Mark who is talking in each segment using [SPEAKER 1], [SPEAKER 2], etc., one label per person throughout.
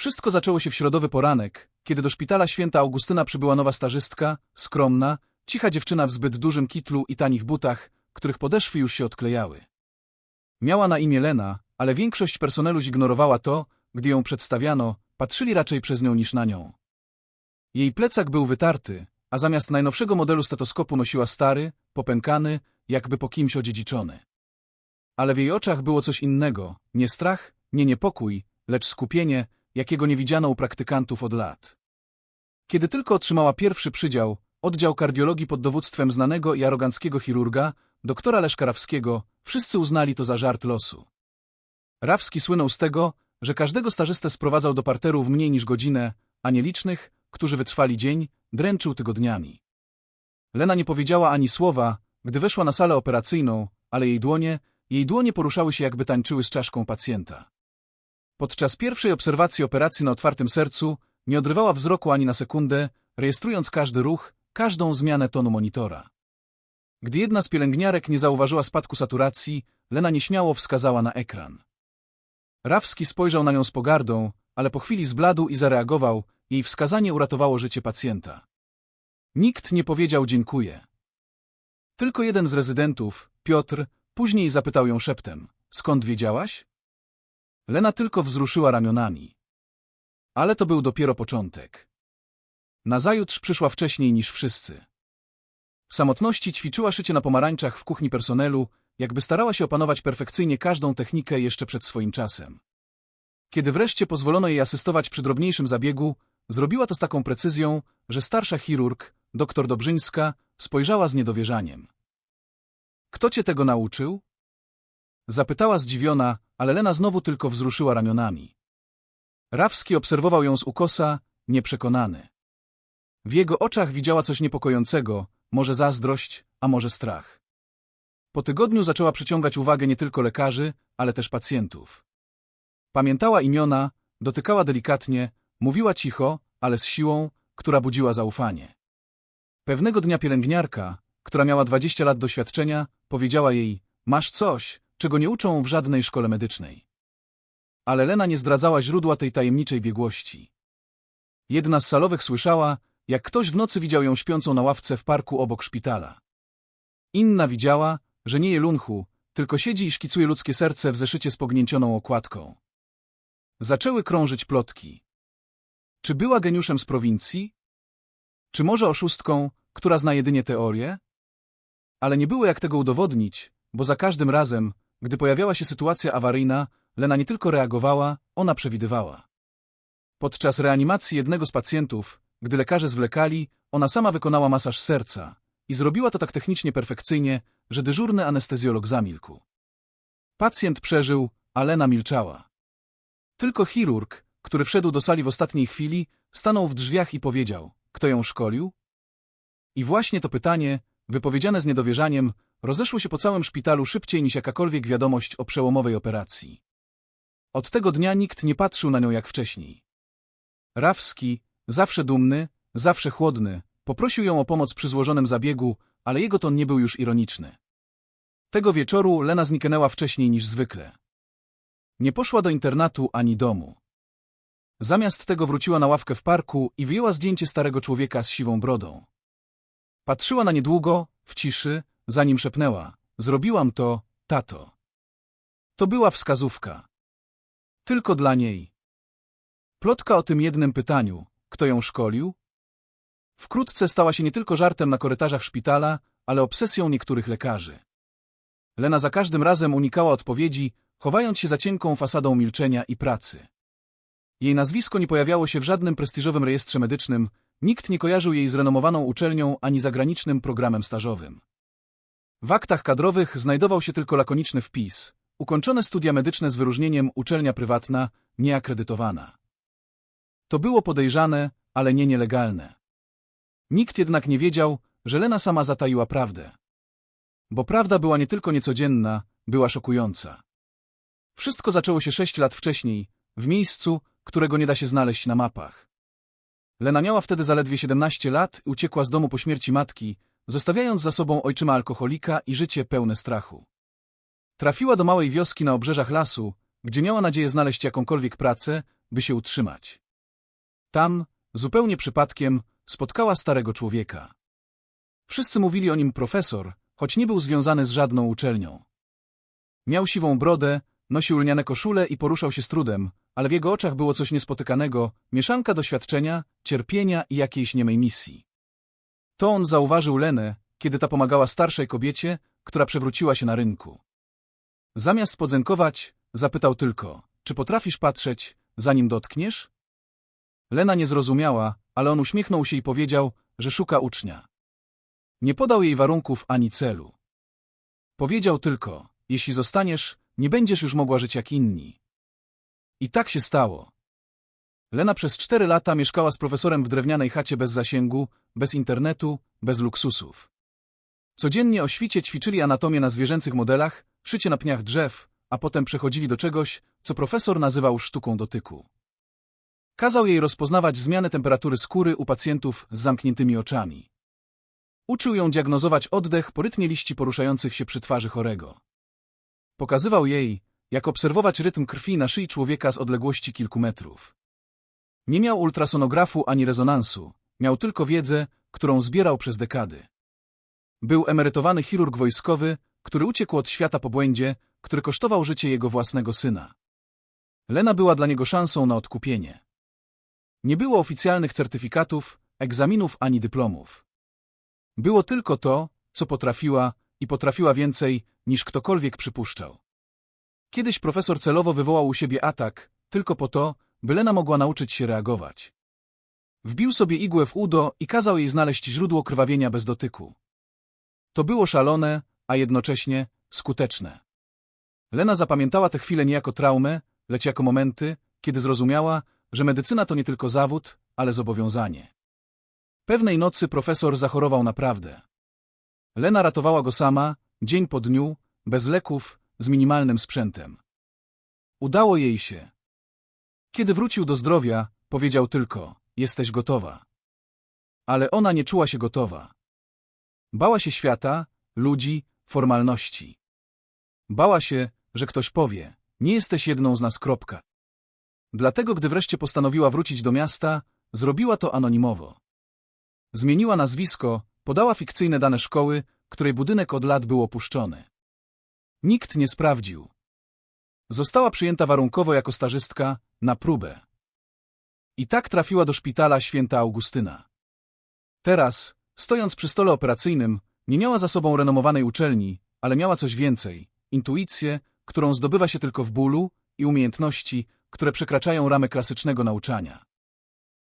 [SPEAKER 1] Wszystko zaczęło się w środowy poranek, kiedy do szpitala święta Augustyna przybyła nowa stażystka, skromna, cicha dziewczyna w zbyt dużym kitlu i tanich butach, których podeszwy już się odklejały. Miała na imię Lena, ale większość personelu zignorowała to, gdy ją przedstawiano, patrzyli raczej przez nią niż na nią. Jej plecak był wytarty, a zamiast najnowszego modelu stetoskopu nosiła stary, popękany, jakby po kimś odziedziczony. Ale w jej oczach było coś innego, nie strach, nie niepokój, lecz skupienie, jakiego nie widziano u praktykantów od lat. Kiedy tylko otrzymała pierwszy przydział, oddział kardiologii pod dowództwem znanego i aroganckiego chirurga, doktora Leszka Rawskiego, wszyscy uznali to za żart losu. Rawski słynął z tego, że każdego stażystę sprowadzał do parteru w mniej niż godzinę, a nielicznych, którzy wytrwali dzień, dręczył tygodniami. Lena nie powiedziała ani słowa, gdy weszła na salę operacyjną, ale jej dłonie, jej dłonie poruszały się jakby tańczyły z czaszką pacjenta. Podczas pierwszej obserwacji operacji na otwartym sercu nie odrywała wzroku ani na sekundę, rejestrując każdy ruch, każdą zmianę tonu monitora. Gdy jedna z pielęgniarek nie zauważyła spadku saturacji, Lena nieśmiało wskazała na ekran. Rawski spojrzał na nią z pogardą, ale po chwili zbladł i zareagował, jej wskazanie uratowało życie pacjenta. Nikt nie powiedział dziękuję. Tylko jeden z rezydentów, Piotr, później zapytał ją szeptem, skąd wiedziałaś? Lena tylko wzruszyła ramionami. Ale to był dopiero początek. Nazajutrz przyszła wcześniej niż wszyscy. W samotności ćwiczyła szycie na pomarańczach w kuchni personelu, jakby starała się opanować perfekcyjnie każdą technikę jeszcze przed swoim czasem. Kiedy wreszcie pozwolono jej asystować przy drobniejszym zabiegu, zrobiła to z taką precyzją, że starsza chirurg, doktor Dobrzyńska, spojrzała z niedowierzaniem. Kto cię tego nauczył? Zapytała zdziwiona, ale Lena znowu tylko wzruszyła ramionami. Rawski obserwował ją z ukosa, nieprzekonany. W jego oczach widziała coś niepokojącego, może zazdrość, a może strach. Po tygodniu zaczęła przyciągać uwagę nie tylko lekarzy, ale też pacjentów. Pamiętała imiona, dotykała delikatnie, mówiła cicho, ale z siłą, która budziła zaufanie. Pewnego dnia pielęgniarka, która miała 20 lat doświadczenia, powiedziała jej, masz coś, czego nie uczą w żadnej szkole medycznej. Ale Lena nie zdradzała źródła tej tajemniczej biegłości. Jedna z salowych słyszała, jak ktoś w nocy widział ją śpiącą na ławce w parku obok szpitala. Inna widziała, że nie je lunchu, tylko siedzi i szkicuje ludzkie serce w zeszycie z pognięcioną okładką. Zaczęły krążyć plotki. Czy była geniuszem z prowincji? Czy może oszustką, która zna jedynie teorię? Ale nie było jak tego udowodnić, bo za każdym razem, gdy pojawiała się sytuacja awaryjna, Lena nie tylko reagowała, ona przewidywała. Podczas reanimacji jednego z pacjentów, gdy lekarze zwlekali, ona sama wykonała masaż serca i zrobiła to tak technicznie perfekcyjnie, że dyżurny anestezjolog zamilkł. Pacjent przeżył, a Lena milczała. Tylko chirurg, który wszedł do sali w ostatniej chwili, stanął w drzwiach i powiedział, kto ją szkolił? I właśnie to pytanie, wypowiedziane z niedowierzaniem, rozeszło się po całym szpitalu szybciej niż jakakolwiek wiadomość o przełomowej operacji. Od tego dnia nikt nie patrzył na nią jak wcześniej. Rawski, zawsze dumny, zawsze chłodny, poprosił ją o pomoc przy złożonym zabiegu, ale jego ton nie był już ironiczny. Tego wieczoru Lena zniknęła wcześniej niż zwykle. Nie poszła do internatu ani domu. Zamiast tego wróciła na ławkę w parku i wyjęła zdjęcie starego człowieka z siwą brodą. Patrzyła na niedługo, w ciszy, zanim szepnęła. Zrobiłam to, tato. To była wskazówka. Tylko dla niej. Plotka o tym jednym pytaniu, kto ją szkolił? Wkrótce stała się nie tylko żartem na korytarzach szpitala, ale obsesją niektórych lekarzy. Lena za każdym razem unikała odpowiedzi, chowając się za cienką fasadą milczenia i pracy. Jej nazwisko nie pojawiało się w żadnym prestiżowym rejestrze medycznym, nikt nie kojarzył jej z renomowaną uczelnią ani zagranicznym programem stażowym. W aktach kadrowych znajdował się tylko lakoniczny wpis. Ukończone studia medyczne z wyróżnieniem uczelnia prywatna, nieakredytowana. To było podejrzane, ale nie nielegalne. Nikt jednak nie wiedział, że Lena sama zataiła prawdę. Bo prawda była nie tylko niecodzienna, była szokująca. Wszystko zaczęło się sześć lat wcześniej, w miejscu, którego nie da się znaleźć na mapach. Lena miała wtedy zaledwie 17 lat i uciekła z domu po śmierci matki, zostawiając za sobą ojczyma alkoholika i życie pełne strachu. Trafiła do małej wioski na obrzeżach lasu, gdzie miała nadzieję znaleźć jakąkolwiek pracę, by się utrzymać. Tam, zupełnie przypadkiem, spotkała starego człowieka. Wszyscy mówili o nim profesor, choć nie był związany z żadną uczelnią. Miał siwą brodę, nosił lniane koszule i poruszał się z trudem, ale w jego oczach było coś niespotykanego, mieszanka doświadczenia, cierpienia i jakiejś niemej misji. To on zauważył Lenę, kiedy ta pomagała starszej kobiecie, która przewróciła się na rynku. Zamiast podzękować, zapytał tylko, czy potrafisz patrzeć, zanim dotkniesz? Lena nie zrozumiała, ale on uśmiechnął się i powiedział, że szuka ucznia. Nie podał jej warunków ani celu. Powiedział tylko, jeśli zostaniesz, nie będziesz już mogła żyć jak inni. I tak się stało. Lena przez cztery lata mieszkała z profesorem w drewnianej chacie bez zasięgu, bez internetu, bez luksusów. Codziennie o świcie ćwiczyli anatomię na zwierzęcych modelach, szycie na pniach drzew, a potem przechodzili do czegoś, co profesor nazywał sztuką dotyku. Kazał jej rozpoznawać zmianę temperatury skóry u pacjentów z zamkniętymi oczami. Uczył ją diagnozować oddech po rytmie liści poruszających się przy twarzy chorego. Pokazywał jej, jak obserwować rytm krwi na szyi człowieka z odległości kilku metrów. Nie miał ultrasonografu ani rezonansu, miał tylko wiedzę, którą zbierał przez dekady. Był emerytowany chirurg wojskowy, który uciekł od świata po błędzie, który kosztował życie jego własnego syna. Lena była dla niego szansą na odkupienie. Nie było oficjalnych certyfikatów, egzaminów ani dyplomów. Było tylko to, co potrafiła i potrafiła więcej, niż ktokolwiek przypuszczał. Kiedyś profesor celowo wywołał u siebie atak, tylko po to, by Lena mogła nauczyć się reagować. Wbił sobie igłę w udo i kazał jej znaleźć źródło krwawienia bez dotyku. To było szalone, a jednocześnie skuteczne. Lena zapamiętała tę chwilę nie jako traumę, lecz jako momenty, kiedy zrozumiała, że medycyna to nie tylko zawód, ale zobowiązanie. Pewnej nocy profesor zachorował naprawdę. Lena ratowała go sama, dzień po dniu, bez leków, z minimalnym sprzętem. Udało jej się. Kiedy wrócił do zdrowia, powiedział tylko, jesteś gotowa. Ale ona nie czuła się gotowa. Bała się świata, ludzi, formalności. Bała się, że ktoś powie, nie jesteś jedną z nas kropka. Dlatego, gdy wreszcie postanowiła wrócić do miasta, zrobiła to anonimowo. Zmieniła nazwisko, podała fikcyjne dane szkoły, której budynek od lat był opuszczony. Nikt nie sprawdził. Została przyjęta warunkowo jako stażystka na próbę. I tak trafiła do szpitala święta Augustyna. Teraz, stojąc przy stole operacyjnym, nie miała za sobą renomowanej uczelni, ale miała coś więcej intuicję, którą zdobywa się tylko w bólu i umiejętności, które przekraczają ramy klasycznego nauczania.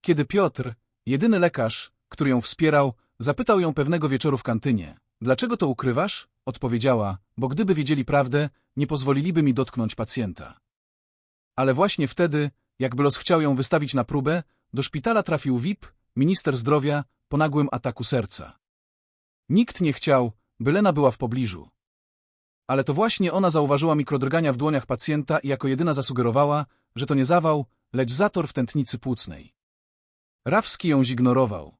[SPEAKER 1] Kiedy Piotr, jedyny lekarz, który ją wspierał, zapytał ją pewnego wieczoru w kantynie, dlaczego to ukrywasz? Odpowiedziała, bo gdyby wiedzieli prawdę, nie pozwoliliby mi dotknąć pacjenta. Ale właśnie wtedy, jakby los chciał ją wystawić na próbę, do szpitala trafił VIP, minister zdrowia, po nagłym ataku serca. Nikt nie chciał, by Lena była w pobliżu. Ale to właśnie ona zauważyła mikrodrgania w dłoniach pacjenta i jako jedyna zasugerowała, że to nie zawał, lecz zator w tętnicy płucnej. Rawski ją zignorował.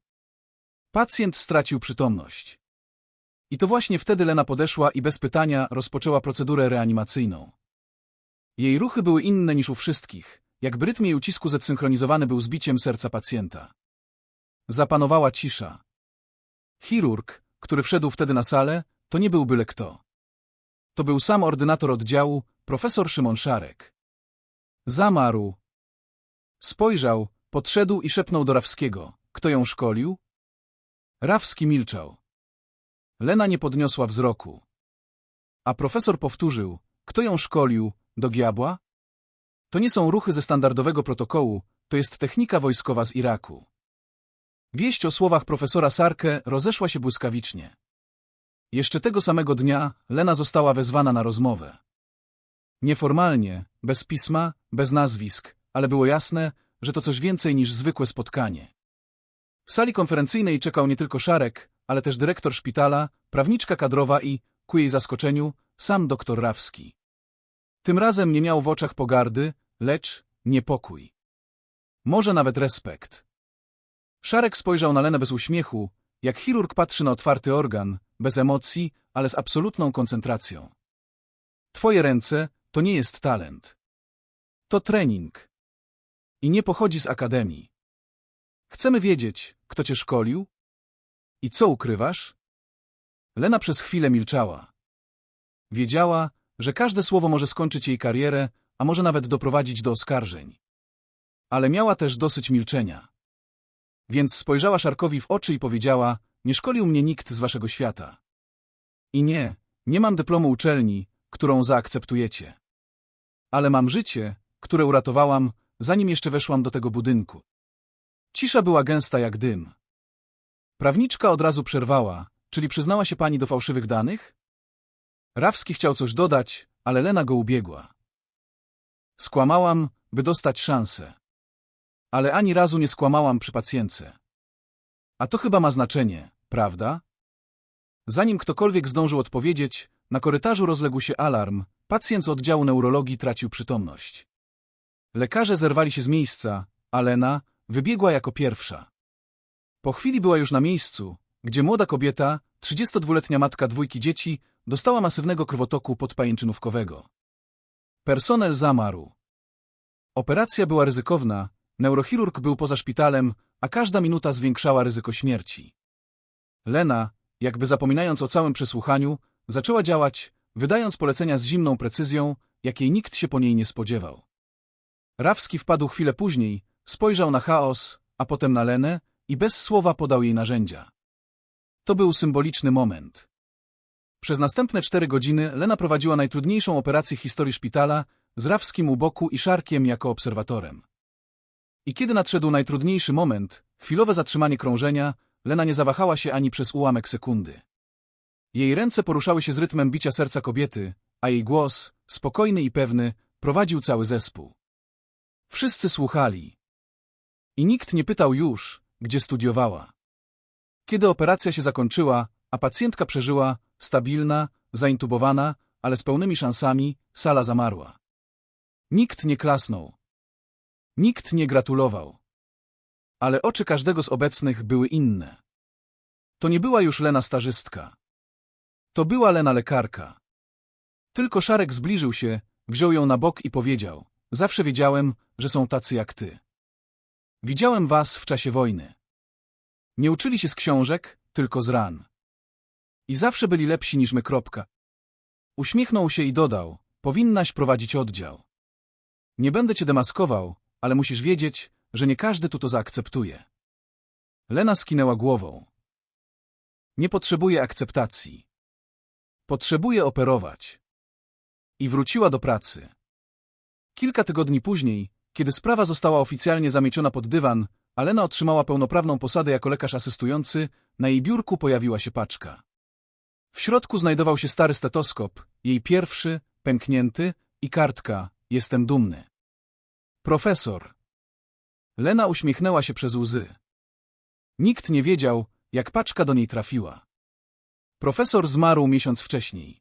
[SPEAKER 1] Pacjent stracił przytomność. I to właśnie wtedy Lena podeszła i bez pytania rozpoczęła procedurę reanimacyjną. Jej ruchy były inne niż u wszystkich, jakby rytm jej ucisku zesynchronizowany był z biciem serca pacjenta. Zapanowała cisza. Chirurg, który wszedł wtedy na salę, to nie był byle kto. To był sam ordynator oddziału, profesor Szymon Szarek. Zamarł. Spojrzał, podszedł i szepnął do Rawskiego. Kto ją szkolił? Rawski milczał. Lena nie podniosła wzroku. A profesor powtórzył. Kto ją szkolił? Do diabła? To nie są ruchy ze standardowego protokołu, to jest technika wojskowa z Iraku. Wieść o słowach profesora Sarke rozeszła się błyskawicznie. Jeszcze tego samego dnia Lena została wezwana na rozmowę. Nieformalnie, bez pisma, bez nazwisk, ale było jasne, że to coś więcej niż zwykłe spotkanie. W sali konferencyjnej czekał nie tylko Szarek, ale też dyrektor szpitala, prawniczka kadrowa i, ku jej zaskoczeniu, sam doktor Rawski. Tym razem nie miał w oczach pogardy, lecz niepokój. Może nawet respekt. Szarek spojrzał na Lenę bez uśmiechu, jak chirurg patrzy na otwarty organ, bez emocji, ale z absolutną koncentracją. Twoje ręce to nie jest talent. To trening. I nie pochodzi z akademii. Chcemy wiedzieć, kto cię szkolił? I co ukrywasz? Lena przez chwilę milczała. Wiedziała, że każde słowo może skończyć jej karierę, a może nawet doprowadzić do oskarżeń. Ale miała też dosyć milczenia. Więc spojrzała Szarkowi w oczy i powiedziała, nie szkolił mnie nikt z waszego świata. I nie, nie mam dyplomu uczelni, którą zaakceptujecie. Ale mam życie, które uratowałam, zanim jeszcze weszłam do tego budynku. Cisza była gęsta jak dym. Prawniczka od razu przerwała, czyli przyznała się pani do fałszywych danych? Rawski chciał coś dodać, ale Lena go ubiegła. Skłamałam, by dostać szansę. Ale ani razu nie skłamałam przy pacjentce. A to chyba ma znaczenie, prawda? Zanim ktokolwiek zdążył odpowiedzieć, na korytarzu rozległ się alarm, pacjent z oddziału neurologii tracił przytomność. Lekarze zerwali się z miejsca, a Lena wybiegła jako pierwsza. Po chwili była już na miejscu, gdzie młoda kobieta, 32-letnia matka dwójki dzieci, dostała masywnego krwotoku podpajęczynówkowego. Personel zamarł. Operacja była ryzykowna, neurochirurg był poza szpitalem, a każda minuta zwiększała ryzyko śmierci. Lena, jakby zapominając o całym przesłuchaniu, zaczęła działać, wydając polecenia z zimną precyzją, jakiej nikt się po niej nie spodziewał. Rawski wpadł chwilę później, spojrzał na chaos, a potem na Lenę i bez słowa podał jej narzędzia. To był symboliczny moment. Przez następne cztery godziny Lena prowadziła najtrudniejszą operację historii szpitala z Rawskim u boku i Szarkiem jako obserwatorem. I kiedy nadszedł najtrudniejszy moment, chwilowe zatrzymanie krążenia, Lena nie zawahała się ani przez ułamek sekundy. Jej ręce poruszały się z rytmem bicia serca kobiety, a jej głos, spokojny i pewny, prowadził cały zespół. Wszyscy słuchali. I nikt nie pytał już, gdzie studiowała. Kiedy operacja się zakończyła, a pacjentka przeżyła, stabilna, zaintubowana, ale z pełnymi szansami, sala zamarła. Nikt nie klasnął. Nikt nie gratulował. Ale oczy każdego z obecnych były inne. To nie była już Lena stażystka. To była Lena lekarka. Tylko Szarek zbliżył się, wziął ją na bok i powiedział — Zawsze wiedziałem, że są tacy jak ty. Widziałem was w czasie wojny. Nie uczyli się z książek, tylko z ran. I zawsze byli lepsi niż my. Kropka. Uśmiechnął się i dodał, powinnaś prowadzić oddział. Nie będę cię demaskował, ale musisz wiedzieć, że nie każdy tu to zaakceptuje. Lena skinęła głową. Nie potrzebuję akceptacji. Potrzebuję operować. I wróciła do pracy. Kilka tygodni później, kiedy sprawa została oficjalnie zamieciona pod dywan, a Lena otrzymała pełnoprawną posadę jako lekarz asystujący, na jej biurku pojawiła się paczka. W środku znajdował się stary stetoskop, jej pierwszy, pęknięty, i kartka, jestem dumny. Profesor. Lena uśmiechnęła się przez łzy. Nikt nie wiedział, jak paczka do niej trafiła. Profesor zmarł miesiąc wcześniej.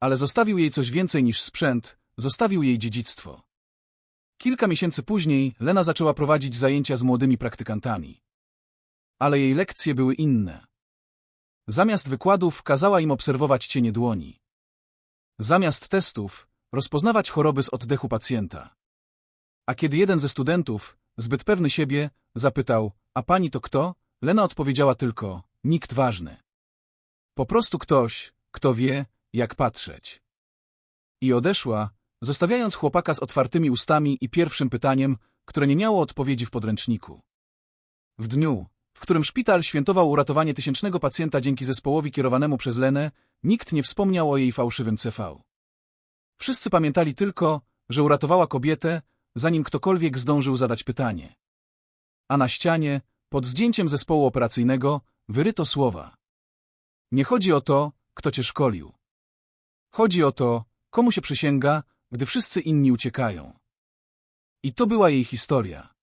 [SPEAKER 1] Ale zostawił jej coś więcej niż sprzęt, zostawił jej dziedzictwo. Kilka miesięcy później Lena zaczęła prowadzić zajęcia z młodymi praktykantami. Ale jej lekcje były inne. Zamiast wykładów kazała im obserwować cienie dłoni. Zamiast testów rozpoznawać choroby z oddechu pacjenta. A kiedy jeden ze studentów, zbyt pewny siebie, zapytał, a pani to kto? Lena odpowiedziała tylko, nikt ważny. Po prostu ktoś, kto wie, jak patrzeć. I odeszła, zostawiając chłopaka z otwartymi ustami i pierwszym pytaniem, które nie miało odpowiedzi w podręczniku. W dniu, w którym szpital świętował uratowanie tysięcznego pacjenta dzięki zespołowi kierowanemu przez Lenę, nikt nie wspomniał o jej fałszywym CV. Wszyscy pamiętali tylko, że uratowała kobietę, zanim ktokolwiek zdążył zadać pytanie. A na ścianie, pod zdjęciem zespołu operacyjnego, wyryto słowa. Nie chodzi o to, kto cię szkolił. Chodzi o to, komu się przysięga, gdy wszyscy inni uciekają. I to była jej historia.